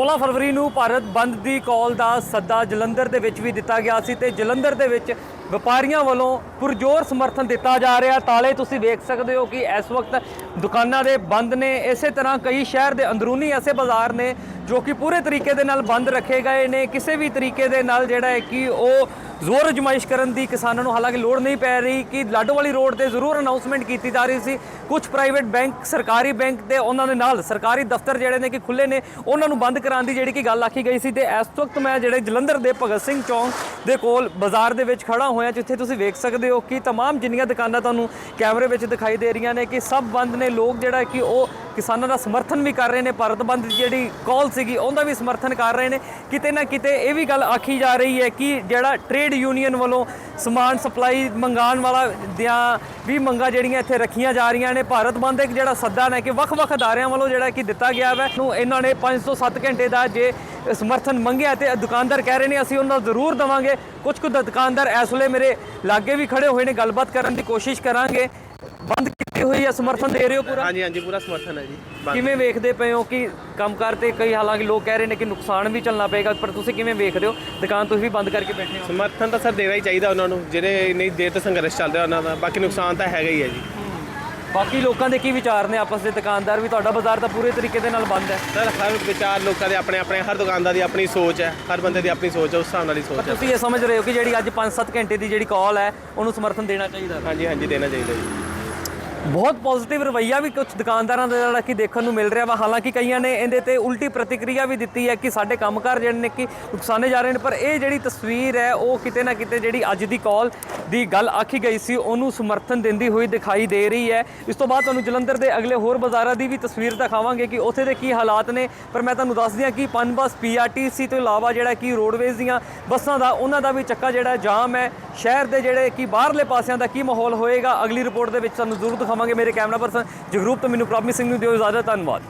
16 ਫਰਵਰੀ ਨੂੰ ਭਾਰਤ ਬੰਦ ਦੀ ਕਾਲ ਦਾ ਸੱਦਾ ਜਲੰਧਰ ਦੇ ਵਿੱਚ ਵੀ ਦਿੱਤਾ ਗਿਆ ਸੀ ਤੇ ਜਲੰਧਰ ਦੇ ਵਿੱਚ ਵਪਾਰੀਆਂ ਵੱਲੋਂ ਪੁਰਜੋਰ ਸਮਰਥਨ ਦਿੱਤਾ ਜਾ ਰਿਹਾ। ਤਾਲੇ ਤੁਸੀਂ ਵੇਖ ਸਕਦੇ ਹੋ ਕਿ ਇਸ ਵਕਤ ਦੁਕਾਨਾਂ ਦੇ ਬੰਦ ਨੇ। ਇਸੇ ਤਰ੍ਹਾਂ ਕਈ ਸ਼ਹਿਰ ਦੇ ਅੰਦਰੂਨੀ ਐਸੇ ਬਾਜ਼ਾਰ ਨੇ ਜੋ ਕਿ ਪੂਰੇ ਤਰੀਕੇ ਦੇ ਨਾਲ ਬੰਦ ਰੱਖੇ ਗਏ ਨੇ ਕਿਸੇ ਵੀ ਤਰੀਕੇ ਦੇ ਨਾਲ ਜਿਹੜਾ ਹੈ ਕਿ ਉਹ ਜ਼ੋਰ ਅਜਮਾਇਸ਼ ਕਰਨ ਦੀ ਕਿਸਾਨਾਂ ਨੂੰ ਹਾਲਾਂਕਿ ਲੋੜ ਨਹੀਂ ਪੈ ਰਹੀ ਕਿ ਲਾਡੋਵਾਲੀ ਰੋਡ ਤੇ ਜ਼ਰੂਰ ਅਨਾਉਂਸਮੈਂਟ ਕੀਤੀ ਜਾ ਰਹੀ ਸੀ ਕੁਝ ਪ੍ਰਾਈਵੇਟ ਬੈਂਕ ਸਰਕਾਰੀ ਬੈਂਕ ਤੇ ਉਹਨਾਂ ਦੇ ਨਾਲ ਸਰਕਾਰੀ ਦਫ਼ਤਰ ਜਿਹੜੇ ਨੇ ਕਿ ਖੁੱਲੇ ਨੇ ਉਹਨਾਂ ਨੂੰ ਬੰਦ ਕਰਾਉਣ ਦੀ ਜਿਹੜੀ ਕਿ ਗੱਲ ਆਖੀ ਗਈ ਸੀ ਤੇ ਇਸ ਵਕਤ ਮੈਂ ਜਿਹੜੇ ਜਲੰਧਰ ਦੇ ਭਗਤ ਸਿੰਘ ਚੌਂਕ ਦੇ ਕੋਲ ਬਾਜ਼ਾਰ ਦੇ ਵਿੱਚ ਖੜਾ ਹੋਇਆ ਜਿੱਥੇ ਤੁਸੀਂ ਵੇਖ ਸਕਦੇ ਹੋ ਕਿ तमाम ਜਿੰਨੀਆਂ ਦੁਕਾਨਾਂ ਤੁਹਾਨੂੰ ਕੈਮਰੇ ਵਿੱਚ ਦਿਖਾਈ ਦੇ ਰਹੀਆਂ ਨੇ ਕਿ ਸਭ ਬੰਦ ਨੇ ਲੋਕ ਜਿਹੜਾ ਕਿ ਉਹ ਕਿਸਾਨਾਂ ਦਾ ਸਮਰਥਨ ਵੀ ਕਰ ਰਹੇ ਨੇ, ਭਾਰਤ ਬੰਦ ਦੀ ਜਿਹੜੀ ਕਾਲ ਸੀਗੀ, ਉਹਦਾ ਵੀ ਸਮਰਥਨ ਕਰ ਰਹੇ ਨੇ। ਕਿਤੇ ਨਾ ਕਿਤੇ ਇਹ ਵੀ ਗੱਲ ਆਖੀ ਜਾ ਰਹੀ ਹੈ ਕਿ ਜਿਹੜਾ ਟ੍ਰੇਡ ਯੂਨੀਅਨ ਵੱਲੋਂ ਸਮਾਨ ਸਪਲਾਈ ਮੰਗਾਉਣ ਵਾਲਾ ਦੀਆਂ ਵੀ ਮੰਗਾਂ ਜਿਹੜੀਆਂ ਇੱਥੇ ਰੱਖੀਆਂ ਜਾ ਰਹੀਆਂ ਨੇ, ਭਾਰਤ ਬੰਦ ਇੱਕ ਜਿਹੜਾ ਸੱਦਾ ਨੇ ਕਿ ਵੱਖ-ਵੱਖ ਅਦਾਰਿਆਂ ਵੱਲੋਂ ਜਿਹੜਾ ਕਿ ਦਿੱਤਾ ਗਿਆ ਹੈ ਨੂੰ ਇਹਨਾਂ ਨੇ 5 ਤੋਂ 7 ਘੰਟੇ ਦਾ ਜੇ ਸਮਰਥਨ ਮੰਗਿਆ ਤੇ ਦੁਕਾਨਦਾਰ ਕਹਿ ਰਹੇ ਨੇ, ਅਸੀਂ ਉਹਨਾਂ ਨੂੰ ਜ਼ਰੂਰ ਦਵਾਂਗੇ। ਕੁਝ ਕੁ ਦੁਕਾਨਦਾਰ ਇਸ ਵੇਲੇ ਮੇਰੇ ਲਾਗੇ ਵੀ ਖੜੇ ਹੋਏ ਨੇ, ਗੱਲਬਾਤ ਕਰਨ ਦੀ ਕੋਸ਼ਿਸ਼ ਕਰਾਂਗੇ। ਬੰਦ ਕੀਤੀ ਹੋਈ ਹੈ ਸਮਰਥਨ ਦੇ ਰਹੇ ਹੋ ਪੂਰਾ? ਹਾਂਜੀ ਹਾਂਜੀ ਪੂਰਾ ਸਮਰਥਨ ਹੈ ਜੀ। ਬੰਦ। ਕਿਵੇਂ ਵੇਖਦੇ ਪਏ ਹੋ ਕਿ ਕੰਮਕਾਰ ਤੇ ਕਈ ਹਾਲਾਂਕਿ ਲੋਕ ਕਹਿ ਰਹੇ ਨੇ ਕਿ ਨੁਕਸਾਨ ਵੀ ਚੱਲਣਾ ਪਏਗਾ ਪਰ ਤੁਸੀਂ ਕਿਵੇਂ ਵੇਖਦੇ ਹੋ? ਦੁਕਾਨ ਤੁਸੀਂ ਵੀ ਬੰਦ ਕਰਕੇ ਬੈਠੇ ਹੋ। ਸਮਰਥਨ ਤਾਂ ਸਰ ਦੇਣਾ ਹੀ ਚਾਹੀਦਾ ਉਹਨਾਂ ਨੂੰ ਜਿਹੜੇ ਇੰਨੀ ਦੇਰ ਤੋਂ ਸੰਘਰਸ਼ ਚੱਲ ਰਿਹਾ ਉਹਨਾਂ ਦਾ ਬਾਕੀ ਨੁਕਸਾਨ ਤਾਂ ਹੈਗਾ ਹੀ ਹੈ ਜੀ। ਬਾਕੀ ਲੋਕਾਂ ਦੇ ਕੀ ਵਿਚਾਰ ਨੇ? ਆਪਸ ਦੇ ਦੁਕਾਨਦਾਰ ਵੀ ਤੁਹਾਡਾ ਬਾਜ਼ਾਰ ਤਾਂ ਪੂਰੇ ਤਰੀਕੇ ਦੇ ਨਾਲ ਬੰਦ ਹੈ। ਸਰ ਹਰ ਵਿਚਾਰ ਲੋਕਾਂ ਦੇ ਆਪਣੇ ਆਪਣੇ ਹਰ ਦੁਕਾਨਦਾਰ ਦੀ ਆਪਣੀ ਸੋਚ ਹੈ ਹਰ ਬੰਦੇ ਦੀ ਆਪਣੀ ਸੋਚ ਹੈ ਉਸ ਹਿਸਾਬ ਨਾਲ ਹੀ ਸੋਚ ਹੈ। ਤੁਸੀਂ ਇਹ ਸਮਝ ਰਹੇ ਹੋ ਕਿ ਜਿਹੜੀ ਅੱਜ 5-7 ਘੰਟੇ ਦੀ ਜਿਹੜੀ ਕਾਲ ਹੈ ਉਹਨੂੰ ਸਮਰਥਨ ਦੇਣਾ ਚਾਹੀਦਾ। ਹਾਂਜੀ ਹਾਂਜੀ ਦੇਣਾ ਚਾਹੀਦਾ ਜੀ। ਬਹੁਤ ਪੋਜ਼ਿਟਿਵ ਰਵੱਈਆ ਵੀ ਕੁਝ ਦੁਕਾਨਦਾਰਾਂ ਦਾ ਜਿਹੜਾ ਕਿ ਦੇਖਣ ਨੂੰ ਮਿਲ ਰਿਹਾ ਵਾ। ਹਾਲਾਂਕਿ ਕਈਆਂ ਨੇ ਇਹਦੇ ਤੇ ਉਲਟੀ ਪ੍ਰਤੀਕਿਰਿਆ ਵੀ ਦਿੱਤੀ ਹੈ ਕਿ ਸਾਡੇ ਕੰਮਕਾਰ ਜਿਹੜੇ ਨੇ ਕਿ ਨੁਕਸਾਨੇ ਜਾ ਰਹੇ ਨੇ, ਪਰ ਇਹ ਜਿਹੜੀ ਤਸਵੀਰ ਹੈ, ਉਹ ਕਿਤੇ ਨਾ ਕਿਤੇ ਜਿਹੜੀ ਅੱਜ ਦੀ ਕਾਲ ਦੀ ਗੱਲ ਆਖੀ ਗਈ ਸੀ, ਉਹਨੂੰ ਸਮਰਥਨ ਦਿੰਦੀ ਹੋਈ ਦਿਖਾਈ ਦੇ ਰਹੀ ਹੈ। ਇਸ ਤੋਂ ਬਾਅਦ ਤੁਹਾਨੂੰ ਜਲੰਧਰ ਦੇ ਅਗਲੇ ਹੋਰ ਬਾਜ਼ਾਰਾਂ ਦੀ ਵੀ ਤਸਵੀਰ ਦਿਖਾਵਾਂਗੇ ਕਿ ਉੱਥੇ ਦੇ ਕੀ ਹਾਲਾਤ ਨੇ। ਪਰ ਮੈਂ ਤੁਹਾਨੂੰ ਦੱਸ ਦਿਆਂ ਕਿ ਪਨਬਸ ਪੀਆਰਟੀਸੀ ਤੋਂ ਇਲਾਵਾ ਜਿਹੜਾ ਕਿ ਰੋਡਵੇਜ਼ ਦੀਆਂ ਬੱਸਾਂ ਦਾ, ਉਹਨਾਂ ਦਾ ਵੀ ਚੱਕਾ ਜਿਹੜਾ ਜਾਮ ਹੈ। ਸ਼ਹਿਰ ਦੇ ਜਿਹੜੇ ਕਿ ਬਾਹਰਲੇ ਪਾਸਿਆਂ ਦਾ ਕੀ ਮਾਹੌਲ ਹੋਏਗਾ, ਅਗਲੀ ਰਿਪੋਰਟ ਦੇ ਵਿੱਚ ਤੁਹਾਨੂੰ ਜ਼ਰੂਰ ਦਿਖਾਵਾਂਗੇ ਮੇਰੇ ਕੈਮਰਾ ਪਰਸਨ। ਜਗਰੂਪ ਤੋਂ ਮੈਨੂੰ ਪ੍ਰੋਮਿਸਿੰਗ ਨੂੰ ਦਿਓ ਇਜਾਜ਼ਤ ਧੰਨਵਾਦ।